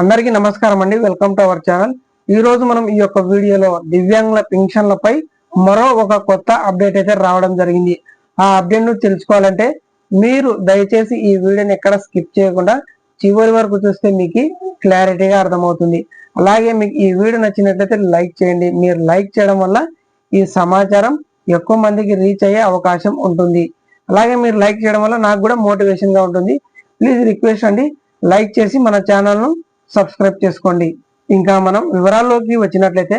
అందరికీ నమస్కారం అండి. వెల్కమ్ టు అవర్ ఛానల్ ఈ రోజు మనం ఈ యొక్క వీడియోలో దివ్యాంగుల పెన్షన్లపై మరో ఒక కొత్త అప్డేట్ అయితే రావడం జరిగింది. ఆ అప్డేట్ను తెలుసుకోవాలంటే మీరు దయచేసి ఈ వీడియోని ఎక్కడ స్కిప్ చేయకుండా చివరి వరకు చూస్తే మీకు క్లారిటీగా అర్థమవుతుంది. అలాగే మీకు ఈ వీడియో నచ్చినట్లయితే లైక్ చేయండి. మీరు లైక్ చేయడం వల్ల ఈ సమాచారం ఎక్కువ మందికి రీచ్ అయ్యే అవకాశం ఉంటుంది. అలాగే మీరు లైక్ చేయడం వల్ల నాకు కూడా మోటివేషన్గా ఉంటుంది. ప్లీజ్ రిక్వెస్ట్ అండి. లైక్ చేసి మన ఛానల్ను సబ్స్క్రైబ్ చేసుకోండి. ఇంకా మనం వివరాల్లోకి వచ్చినట్లయితే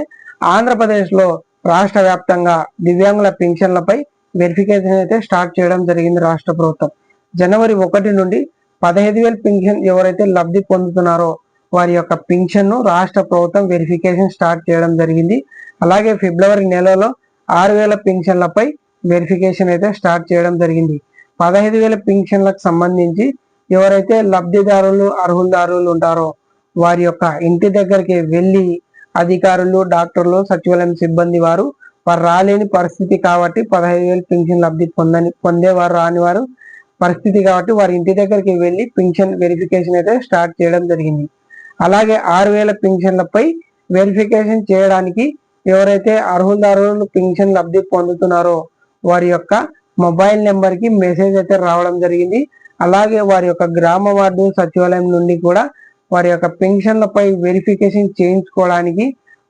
ఆంధ్రప్రదేశ్లో రాష్ట్ర వ్యాప్తంగా దివ్యాంగుల పెన్షన్లపై వెరిఫికేషన్ అయితే స్టార్ట్ చేయడం జరిగింది రాష్ట్ర ప్రభుత్వం. జనవరి ఒకటి నుండి పదహైదు వేల పెన్షన్ ఎవరైతే లబ్ధి పొందుతున్నారో వారి యొక్క పెన్షన్ను రాష్ట్ర ప్రభుత్వం వెరిఫికేషన్ స్టార్ట్ చేయడం జరిగింది. అలాగే ఫిబ్రవరి నెలలో ఆరు వేల పెన్షన్లపై వెరిఫికేషన్ అయితే స్టార్ట్ చేయడం జరిగింది. పదహైదు వేల పెన్షన్లకు సంబంధించి ఎవరైతే లబ్ధిదారులు అర్హులదారులు ఉంటారో వారి యొక్క ఇంటి దగ్గరికి వెళ్ళి అధికారులు డాక్టర్లు సచివాలయం సిబ్బంది వారు వారు రాలేని పరిస్థితి కాబట్టి పదహైదు వేలు పెన్షన్ లబ్ధి పొందని పొందేవారు రాని వారు పరిస్థితి కాబట్టి వారి ఇంటి దగ్గరికి వెళ్ళి పింఛన్ వెరిఫికేషన్ అయితే స్టార్ట్ చేయడం జరిగింది. అలాగే ఆరు వేల పెన్షన్లపై వెరిఫికేషన్ చేయడానికి ఎవరైతే అర్హులదారులు పింఛన్ లబ్ధి పొందుతున్నారో వారి యొక్క మొబైల్ నెంబర్కి మెసేజ్ అయితే రావడం జరిగింది. అలాగే వారి యొక్క గ్రామ వార్డు సచివాలయం నుండి కూడా వారి యొక్క పెన్షన్లపై వెరిఫికేషన్ చేయించుకోవడానికి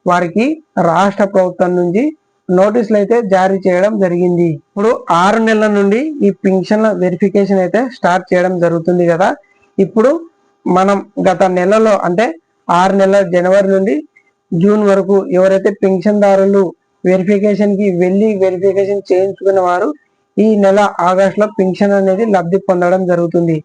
వారికి రాష్ట్ర ప్రభుత్వం నుంచి నోటీసులు అయితే జారీ చేయడం జరిగింది. ఇప్పుడు ఆరు నెలల నుండి ఈ పెన్షన్ల వెరిఫికేషన్ అయితే స్టార్ట్ చేయడం జరుగుతుంది కదా. ఇప్పుడు మనం గత నెలలో అంటే ఆరు నెలల జనవరి నుండి జూన్ వరకు ఎవరైతే పెన్షన్దారులు వెరిఫికేషన్కి వెళ్ళి వెరిఫికేషన్ చేయించుకున్న వారు ఈ నెల ఆగస్టులో పెన్షన్ అనేది లబ్ధి పొందడం జరుగుతుంది.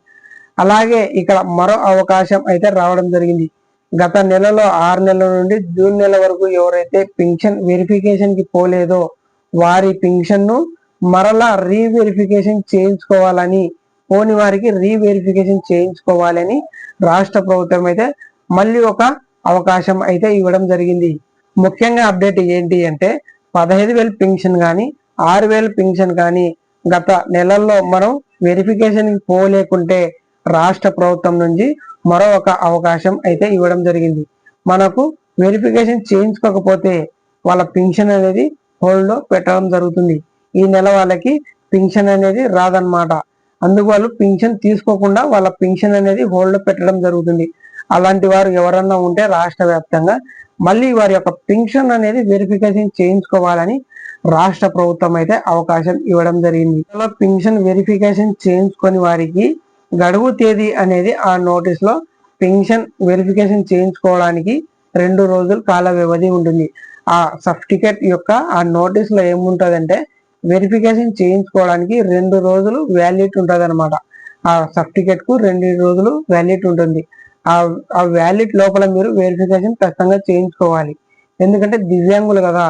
అలాగే ఇక్కడ మరో అవకాశం అయితే రావడం జరిగింది. గత నెలలో ఆరు నెలల నుండి జూన్ నెల వరకు ఎవరైతే పెన్షన్ వెరిఫికేషన్కి పోలేదో వారి పింఛన్ను మరలా రీవెరిఫికేషన్ చేయించుకోవాలని పోని వారికి రీవెరిఫికేషన్ చేయించుకోవాలని రాష్ట్ర ప్రభుత్వం అయితే మళ్ళీ ఒక అవకాశం అయితే ఇవ్వడం జరిగింది. ముఖ్యంగా అప్డేట్ ఏంటి అంటే పదహైదు వేలు పెన్షన్ కానీ ఆరు వేలు పెన్షన్ కానీ గత నెలల్లో మనం వెరిఫికేషన్ పోలేకుంటే రాష్ట్ర ప్రభుత్వం నుంచి మరో ఒక అవకాశం అయితే ఇవ్వడం జరిగింది. మనకు వెరిఫికేషన్ చేయించుకోకపోతే వాళ్ళ పెన్షన్ అనేది హోల్డ్లో పెట్టడం జరుగుతుంది. ఈ నెల వాళ్ళకి పెన్షన్ అనేది రాదన్నమాట. అందుకు వాళ్ళు పెన్షన్ తీసుకోకుండా వాళ్ళ పెన్షన్ అనేది హోల్డ్లో పెట్టడం జరుగుతుంది. అలాంటి వారు ఎవరన్నా ఉంటే రాష్ట్ర వ్యాప్తంగా మళ్ళీ వారి యొక్క పెన్షన్ అనేది వెరిఫికేషన్ చేయించుకోవాలని రాష్ట్ర ప్రభుత్వం అయితే అవకాశం ఇవ్వడం జరిగింది. పెన్షన్ వెరిఫికేషన్ చేయించుకొని వారికి గడువు తేదీ అనేది ఆ నోటీస్లో పెన్షన్ వెరిఫికేషన్ చేయించుకోవడానికి రెండు రోజులు కాల వ్యవధి ఉంటుంది. ఆ సర్టిఫికేట్ యొక్క ఆ నోటీస్లో ఏముంటుందంటే వెరిఫికేషన్ చేయించుకోవడానికి రెండు రోజులు వ్యాలిడ్ ఉంటుంది అనమాట ఆ సర్టిఫికేట్కు రెండు రోజులు వ్యాలిడ్ ఉంటుంది. ఆ ఆ వ్యాలిడ్ లోపల మీరు వెరిఫికేషన్ ఖచ్చితంగా చేయించుకోవాలి. ఎందుకంటే దివ్యాంగులు కదా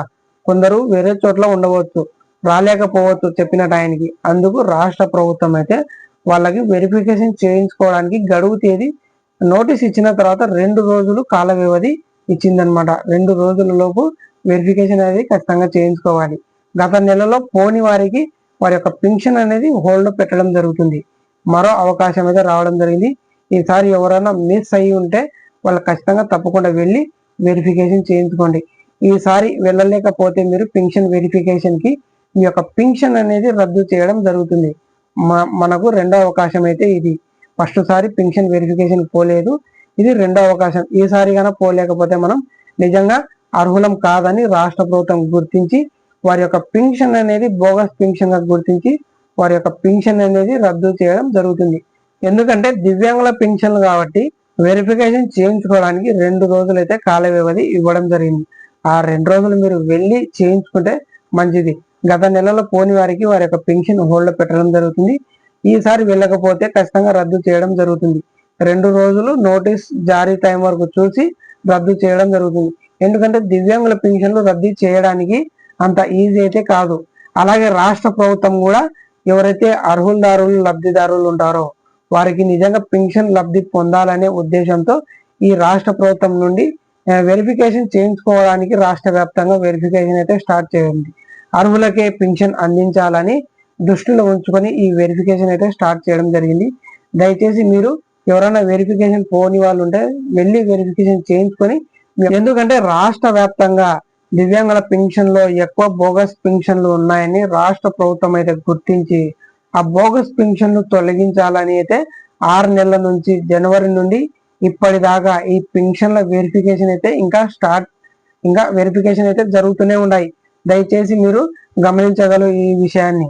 కొందరు వేరే చోట్ల ఉండవచ్చు రాలేకపోవచ్చు చెప్పిన టైంకి. అందుకు రాష్ట్ర ప్రభుత్వం అయితే వాళ్ళకి వెరిఫికేషన్ చేయించుకోవడానికి గడువు తేదీ నోటీస్ ఇచ్చిన తర్వాత రెండు రోజులు కాల వ్యవధి ఇచ్చిందనమాట రెండు రోజులలోపు వెరిఫికేషన్ అనేది ఖచ్చితంగా చేయించుకోవాలి. గత నెలలో పోని వారికి వారి యొక్క పెన్షన్ అనేది హోల్డ్ పెట్టడం జరుగుతుంది. మరో అవకాశం అయితే రావడం జరిగింది. ఈసారి ఎవరైనా మిస్ అయ్యి ఉంటే వాళ్ళు ఖచ్చితంగా తప్పకుండా వెళ్ళి వెరిఫికేషన్ చేయించుకోండి. ఈసారి వెళ్ళలేకపోతే మీరు పెన్షన్ వెరిఫికేషన్కి మీ యొక్క పెన్షన్ అనేది రద్దు చేయడం జరుగుతుంది. మనకు రెండో అవకాశం అయితే ఇది. ఫస్ట్ సారి పెన్షన్ వెరిఫికేషన్ పోలేదు. ఇది రెండో అవకాశం. ఈసారి కన్నా పోలేకపోతే మనం నిజంగా అర్హులం కాదని రాష్ట్ర ప్రభుత్వం గుర్తించి వారి యొక్క పెన్షన్ అనేది బోగస్ పెన్షన్గా గుర్తించి వారి యొక్క పెన్షన్ అనేది రద్దు చేయడం జరుగుతుంది. ఎందుకంటే దివ్యాంగుల పెన్షన్లు కాబట్టి వెరిఫికేషన్ చేయించుకోవడానికి రెండు రోజులు అయితే కాల వ్యవధి ఇవ్వడం జరిగింది. ఆ రెండు రోజులు మీరు వెళ్ళి చేయించుకుంటే మంచిది. గత నెలలో పోని వారికి వారి యొక్క పెన్షన్ హోల్డ్ పెట్టడం జరుగుతుంది. ఈసారి వెళ్ళకపోతే ఖచ్చితంగా రద్దు చేయడం జరుగుతుంది. రెండు రోజులు నోటీస్ జారీ టైం వరకు చూసి రద్దు చేయడం జరుగుతుంది. ఎందుకంటే దివ్యాంగుల పెన్షన్లు రద్దు చేయడానికి అంత ఈజీ అయితే కాదు. అలాగే రాష్ట్ర ప్రభుత్వం కూడా ఎవరైతే అర్హులదారులు లబ్ధిదారులు ఉంటారో వారికి నిజంగా పెన్షన్ లబ్ధి పొందాలనే ఉద్దేశంతో ఈ రాష్ట్ర ప్రభుత్వం నుండి వెరిఫికేషన్ చేయించుకోవడానికి రాష్ట్ర వ్యాప్తంగా వెరిఫికేషన్ అయితే స్టార్ట్ చేయండి. అర్హులకే పెన్షన్ అందించాలని దృష్టిలో ఉంచుకొని ఈ వెరిఫికేషన్ అయితే స్టార్ట్ చేయడం జరిగింది. దయచేసి మీరు ఎవరైనా వెరిఫికేషన్ పోని వాళ్ళు ఉంటే వెళ్ళి వెరిఫికేషన్ చేయించుకొని ఎందుకంటే రాష్ట్ర వ్యాప్తంగా దివ్యాంగుల పెన్షన్లో ఎక్కువ బోగస్ పెన్షన్లు ఉన్నాయని రాష్ట్ర ప్రభుత్వం అయితే గుర్తించి ఆ బోగస్ పెన్షన్లు తొలగించాలని అయితే ఆరు నెలల నుంచి జనవరి నుండి ఇప్పటిదాకా ఈ పెన్షన్ల వెరిఫికేషన్ అయితే ఇంకా స్టార్ట్ ఇంకా వెరిఫికేషన్ అయితే జరుగుతూనే ఉన్నాయి. దయచేసి మీరు గమనించగలరు ఈ విషయాన్ని.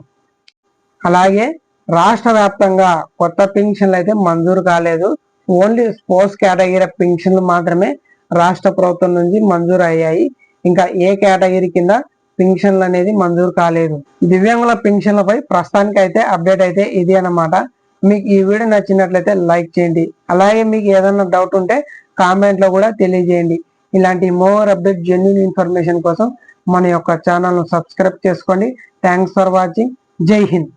అలాగే రాష్ట్ర వ్యాప్తంగా కొత్త పెన్షన్లు అయితే మంజూరు కాలేదు. ఓన్లీ స్పోర్ట్స్ కేటగిరీ పెన్షన్లు మాత్రమే రాష్ట్ర ప్రభుత్వం నుంచి మంజూరు అయ్యాయి. ఇంకా ఏ కేటగిరీ కింద పెన్షన్లు అనేది మంజూరు కాలేదు. దివ్యాంగుల పెన్షన్లపై ప్రస్తుతానికి అయితే అప్డేట్ అయితే ఇది అన్నమాట. మీకు ఈ వీడియో నచ్చినట్లయితే లైక్ చేయండి. అలాగే మీకు ఏదైనా డౌట్ ఉంటే కామెంట్లో కూడా తెలియజేయండి. ఇలాంటి మోర్ అప్డేట్ జెన్యున్ ఇన్ఫర్మేషన్ కోసం మన యొక్క ఛానల్ను సబ్స్క్రైబ్ చేసుకోండి థ్యాంక్స్ ఫర్ వాచింగ్. జై హింద్.